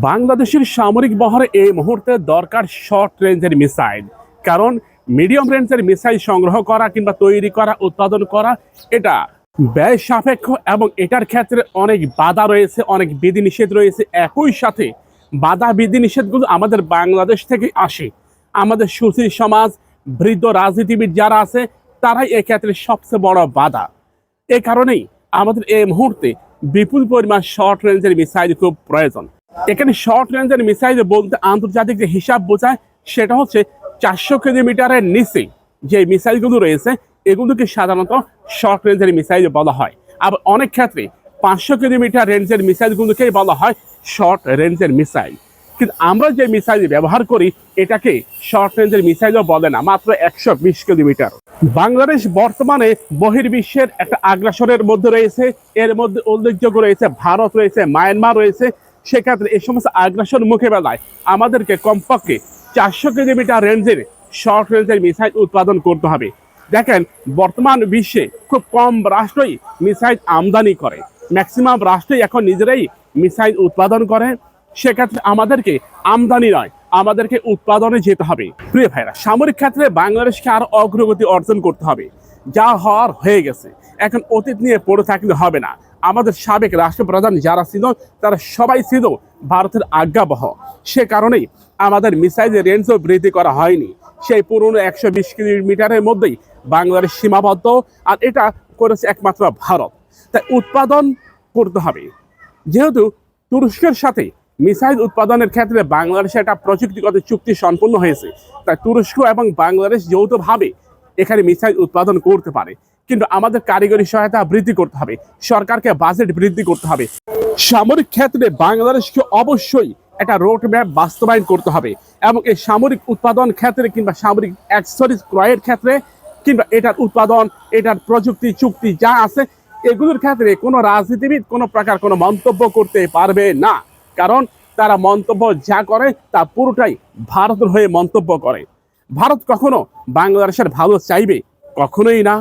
বাংলাদেশের সামরিক বহরে এই মুহূর্তে দরকার শর্ট রেঞ্জের মিসাইল কারণ মিডিয়াম রেঞ্জের মিসাইল সংগ্রহ করা কিংবা তৈরি করা, উৎপাদন করা, এটা ব্যয় সাপেক্ষ এবং এটার ক্ষেত্রে অনেক বাধা রয়েছে, অনেক বিধিনিষেধ রয়েছে। একই সাথে বাধা বিধিনিষেধগুলো আমাদের বাংলাদেশ থেকে আসে। আমাদের সুশীল সমাজ, বৃদ্ধ রাজনীতিবিদ যারা আছে, তারাই এক্ষেত্রে সবচেয়ে বড় বাধা। এ কারণেই আমাদের এই মুহূর্তে বিপুল পরিমাণ শর্ট রেঞ্জের মিসাইল খুব প্রয়োজন। এখানে শর্ট রেঞ্জের মিসাইল বলতে আন্তর্জাতিক যে হিসাব বোঝায়, সেটা হচ্ছে চারশো কিলোমিটারের নিচে যে মিসাইলগুলো রয়েছে, এগুলোকে সাধারণত শর্ট রেঞ্জের মিসাইল বলা হয়। আবার অনেক ক্ষেত্রে পাঁচশো কিলোমিটার রেঞ্জের মিসাইলগুলোকেই বলা হয় শর্ট রেঞ্জের মিসাইল কিন্তু আমরা যে মিসাইল ব্যবহার করি, এটাকে শর্ট রেঞ্জের মিসাইলও বলে না, মাত্র একশো বিশ কিলোমিটার। বাংলাদেশ বর্তমানে বহির্বিশ্বের একটা আগ্রাসনের মধ্যে রয়েছে, এর মধ্যে উল্লেখযোগ্য রয়েছে ভারত, রয়েছে মায়ানমার, রয়েছে সেক্ষেত্রে এই সমস্ত আগ্রাসন মোকাবেলায় আমাদেরকে কমপক্ষে চারশো কিলোমিটার রেঞ্জের শর্ট রেঞ্জের মিসাইল উৎপাদন করতে হবে। দেখেন, বর্তমান বিশ্বে খুব কম রাষ্ট্রই মিসাইল আমদানি করে। ম্যাক্সিমাম রাষ্ট্রই এখন নিজেরাই মিসাইল উৎপাদন করে। সেক্ষেত্রে আমাদেরকে আমদানি নয়, আমাদেরকে উৎপাদনে যেতে হবে। প্রিয় ভাইরা, সামরিক ক্ষেত্রে বাংলাদেশকে আরও অগ্রগতি অর্জন করতে হবে। যা হওয়ার হয়ে গেছে। এখন অতীত নিয়ে পড়ে থাকলে হবে না। আমাদের সাবেক রাষ্ট্রপ্রধান যারা ছিল, তারা সবাই ছিল ভারতের আজ্ঞাবহ। সে কারণেই আমাদের মিসাইলের রেঞ্জও বৃদ্ধি করা হয়নি। সেই পুরনো একশো বিশ কিলোমিটারের মধ্যেই বাংলাদেশ সীমাবদ্ধ, আর এটা করেছে একমাত্র ভারত। তাই উৎপাদন করতে হবে। যেহেতু তুরস্কের সাথে মিসাইল উৎপাদনের ক্ষেত্রে বাংলাদেশে একটা প্রযুক্তিগত চুক্তি সম্পন্ন হয়েছে, তাই তুরস্ক এবং বাংলাদেশ যৌথভাবে এখানে মিসাইল উৎপাদন করতে পারে। কিন্তু আমাদের কারিগরি সহায়তা বৃদ্ধি করতে হবে, সরকারকে বাজেট বৃদ্ধি করতে হবে। সামরিক ক্ষেত্রে বাংলাদেশকে অবশ্যই একটা রোড ম্যাপ বাস্তবায়ন করতে হবে এবং এই সামরিক উৎপাদন ক্ষেত্রে কিংবা সামরিক অ্যাক্সেসরিজ ক্রয়ের ক্ষেত্রে কিংবা এটার উৎপাদন, এটার প্রযুক্তি, চুক্তি যা আছে, এগুলোর ক্ষেত্রে কোনো রাজনীতিবিদ কোনো প্রকার কোনো মন্তব্য করতে পারবে না। কারণ তারা মন্তব্য যা করে তা পুরোটাই ভারতের হয়ে মন্তব্য করে। ভারত কখনো বাংলাদেশের ভালো চাইবে? কখনোই না।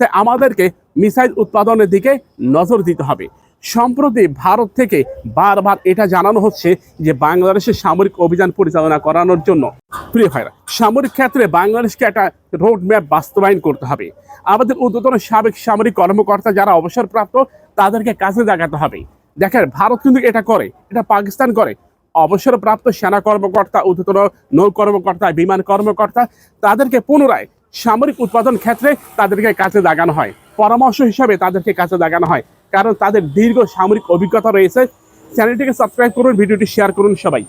তাই আমাদেরকে মিসাইল উৎপাদনের দিকে নজর দিতে হবে। সম্প্রতি ভারত থেকে বারবার এটা জানানো হচ্ছে যে বাংলাদেশের সামরিক অভিযান পরিচালনা করানোর জন্য। প্রিয় ভাইরা, সামরিক ক্ষেত্রে বাংলাদেশকে একটা রোড ম্যাপ বাস্তবায়ন করতে হবে। আমাদের উদ্বোধন সাবেক সামরিক কর্মকর্তা যারা অবসরপ্রাপ্ত, তাদেরকে কাজে লাগাতে হবে। দেখেন, ভারত কিন্তু এটা করে, এটা পাকিস্তান করে। অবসরপ্রাপ্ত সেনা কর্মকর্তা উদ্বোধন নৌ কর্মকর্তা, বিমান কর্মকর্তা, তাদেরকে পুনরায় সামরিক উৎপাদন ক্ষেত্রে তাদেরকে কাজে লাগানো হয়। পরামর্শ হিসাবে তাদেরকে কাজে লাগানো হয়, কারণ তাদের দীর্ঘ সামরিক অভিজ্ঞতা রয়েছে। চ্যানেলটিকে সাবস্ক্রাইব করুন ভিডিওটি শেয়ার করুন সবাই।